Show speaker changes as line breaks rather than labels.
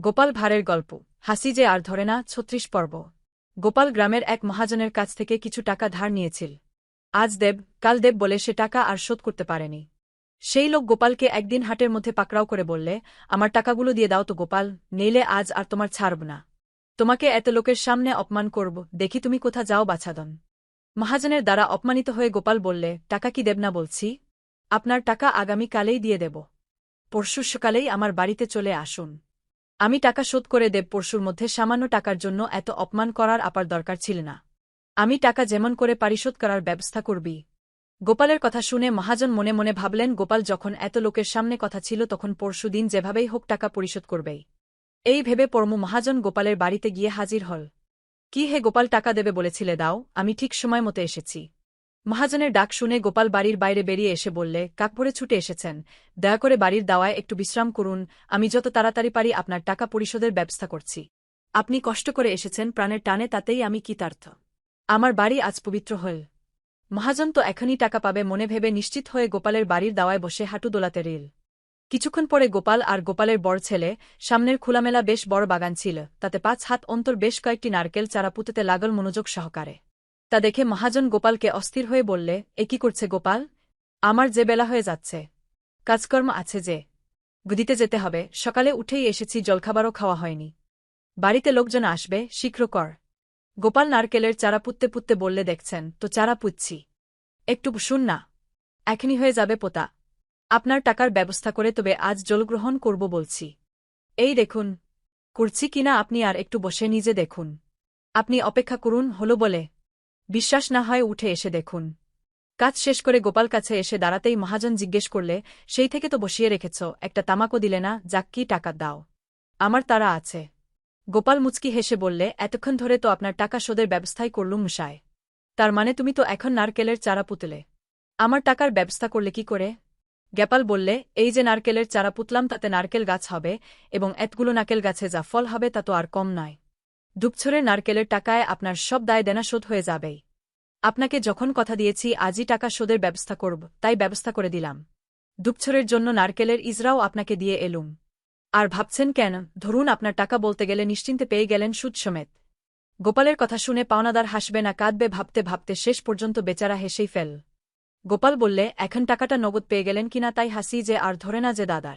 গোপাল ভাড়ের গল্প। হাসি যে আর ধরে না, ছত্রিশ পর্ব। গোপাল গ্রামের এক মহাজনের কাছ থেকে কিছু টাকা ধার নিয়েছিল। আজ দেব, কাল দেব বলে সে টাকা আর শোধ করতে পারেনি। সেই লোক গোপালকে একদিন হাটের মধ্যে পাকড়াও করে বললে, আমার টাকাগুলো দিয়ে দাও তো গোপাল নেইলে আজ আর তোমার ছাড়ব না। তোমাকে এত লোকের সামনে অপমান করব, দেখি তুমি কোথা যাও বাছাদন। মহাজনের দ্বারা অপমানিত হয়ে গোপাল বললে, টাকা কি দেব না বলছি? আপনার টাকা আগামী কালেই দিয়ে দেব। পরশু সকালেই আমার বাড়িতে চলে আসুন। আমি টাকা শোধ করে দেব পরশুর মধ্যে, সামান্য টাকার জন্য এত অপমান করার আপার দরকার ছিল না। আমি টাকা যেমন করে পারিশোধ করার ব্যবস্থা করবি। গোপালের কথা শুনে মহাজন মনে মনে ভাবলেন, গোপাল যখন এত লোকের সামনে কথা ছিল তখন পরশু দিন যেভাবেই হোক টাকা পরিশোধ করবেই এই ভেবে পরমু মহাজন গোপালের বাড়িতে গিয়ে হাজির হল। কি হে গোপাল, টাকা দেবে বলেছিলে, দাও, আমি ঠিক সময় মতো এসেছি। মহাজনের ডাক শুনে গোপাল বাড়ির বাইরে বেরিয়ে এসে বললে কাকভরে ছুটে এসেছেন। দয়া করে বাড়ির দাওয়ায় একটু বিশ্রাম করুন। আমি যত তাড়াতাড়ি পারি আপনার টাকা পরিশোধের ব্যবস্থা করছি। আপনি কষ্ট করে এসেছেন, প্রাণের টানে তাতেই আমি কৃতার্থ। আমার বাড়ি আজ পবিত্র হল। মহাজন তো এখনই টাকা পাবে মনে ভেবে নিশ্চিত হয়ে গোপালের বাড়ির দাওয়ায় বসে হাঁটু দোলাতে রিল। কিছুক্ষণ পরে গোপাল আর গোপালের বড় ছেলে, সামনের খোলামেলা বেশ বড় বাগান ছিল, তাতে পাঁচ হাত অন্তর বেশ কয়েকটি নারকেল চারা পুঁতেতে লাগল মনোযোগ সহকারে। তা দেখে মহাজন গোপালকে অস্থির হয়ে বললে, এ কি করছে গোপাল? আমার যে বেলা হয়ে যাচ্ছে। কাজকর্ম আছে যে। গুদিতে যেতে হবে। সকালে উঠেই এসেছি, জলখাবারও খাওয়া হয়নি। বাড়িতে লোকজন আসবে, শীঘ্র কর গোপাল নারকেলের চারা পুততে পুততে বললে, দেখছেন, তো চারা পুচ্ছি একটু শুন না। এখনই হয়ে যাবে পোতা। আপনার টাকার ব্যবস্থা করে তবে আজ জলগ্রহণ করব বলছি। এই দেখুন, করছি কিনা আপনি আর একটু বসে নিজে দেখুন। আপনি অপেক্ষা করুন, হলো বলে। বিশ্বাস না হয় উঠে এসে দেখুন। কাজ শেষ করে গোপাল কাছে এসে দাঁড়াতেই মহাজন জিজ্ঞেস করলে, সেই থেকে তো বসিয়ে রেখেছ, একটা তামাকও দিলে না, যাক কি টাকা দাও। আমার তারা আছে। গোপাল মুচকি হেসে বললে, এতক্ষণ ধরে তো আপনার টাকা শোধের ব্যবস্থাই করলুম মশায়। তার মানে তুমি তো এখন নারকেলের চারা পুতলে। আমার টাকার ব্যবস্থা করলে কি করে? গ্যাপাল বললে, এই যে নারকেলের চারা পুতলাম, তাতে নারকেল গাছ হবে, এবং এতগুলো নারকেল গাছে যা ফল হবে, তা তো আর কম নয়। দুপছরের নারকেলের টাকায় আপনার সব দায় দেনা শোধ হয়ে যাবেই। আপনাকে যখন কথা দিয়েছি, আজই টাকা শোধের ব্যবস্থা করব, তাই ব্যবস্থা করে দিলাম। দুপছরের জন্য নারকেলের ইজরাও আপনাকে দিয়ে এলুম। আর ভাবছেন কেন? ধরুন আপনার টাকা বলতে গেলে নিশ্চিন্তে পেয়ে গেলেন সুদ সমেত। গোপালের কথা শুনে পাওনাদার হাসবে না, কাঁদবে, ভাবতে ভাবতে শেষ পর্যন্ত বেচারা হেসেই ফেল। গোপাল বললে, এখন টাকাটা নগদ পেয়ে গেলেন কিনা তাই হাসি যে, আর ধরে না যে দাদার।